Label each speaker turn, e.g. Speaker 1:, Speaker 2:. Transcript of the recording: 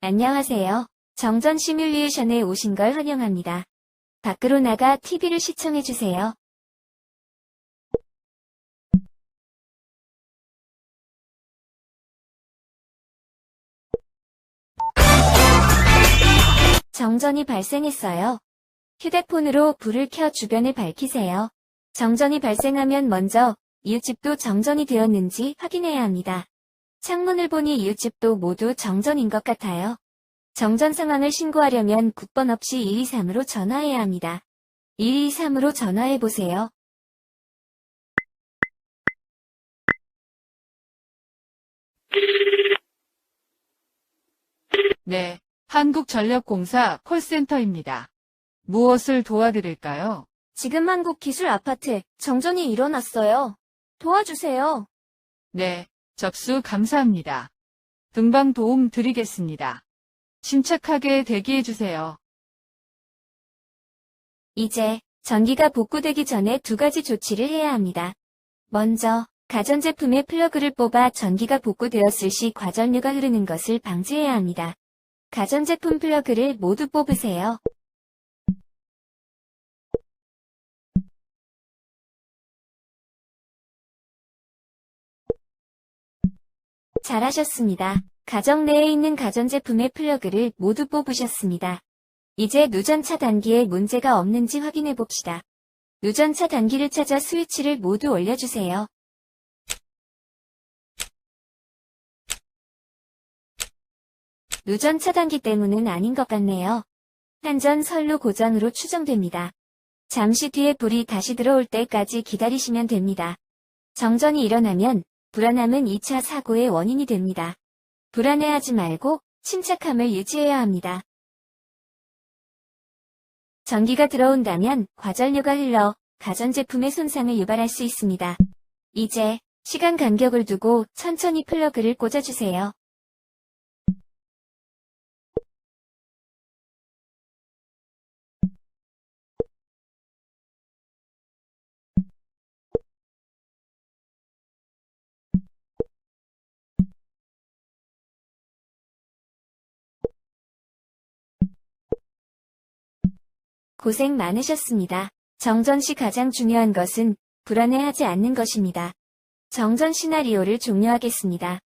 Speaker 1: 안녕하세요. 정전 시뮬레이션에 오신 걸 환영합니다. 밖으로 나가 TV를 시청해주세요. 정전이 발생했어요. 휴대폰으로 불을 켜 주변을 밝히세요. 정전이 발생하면 먼저 이웃집도 정전이 되었는지 확인해야 합니다. 창문을 보니 이웃집도 모두 정전인 것 같아요. 정전 상황을 신고하려면 국번 없이 123으로 전화해야 합니다. 123으로 전화해 보세요.
Speaker 2: 네, 한국전력공사 콜센터입니다. 무엇을 도와드릴까요?
Speaker 1: 지금 한국기술 아파트에 정전이 일어났어요. 도와주세요.
Speaker 2: 네, 접수 감사합니다. 금방 도움 드리겠습니다. 침착하게 대기해주세요.
Speaker 1: 이제 전기가 복구되기 전에 두 가지 조치를 해야 합니다. 먼저 가전제품의 플러그를 뽑아 전기가 복구되었을 시 과전류가 흐르는 것을 방지해야 합니다. 가전제품 플러그를 모두 뽑으세요. 잘하셨습니다. 가정 내에 있는 가전제품의 플러그를 모두 뽑으셨습니다. 이제 누전차 단기에 문제가 없는지 확인해 봅시다. 누전차 단기를 찾아 스위치를 모두 올려주세요. 누전 차 단기 때문은 아닌 것 같네요. 한전 선로 고장으로 추정됩니다. 잠시 뒤에 불이 다시 들어올 때까지 기다리시면 됩니다. 정전이 일어나면 불안함은 2차 사고의 원인이 됩니다. 불안해하지 말고 침착함을 유지해야 합니다. 전기가 들어온다면 과전류가 흘러 가전제품의 손상을 유발할 수 있습니다. 이제 시간 간격을 두고 천천히 플러그를 꽂아주세요. 고생 많으셨습니다. 정전 시 가장 중요한 것은 불안해하지 않는 것입니다. 정전 시나리오를 종료하겠습니다.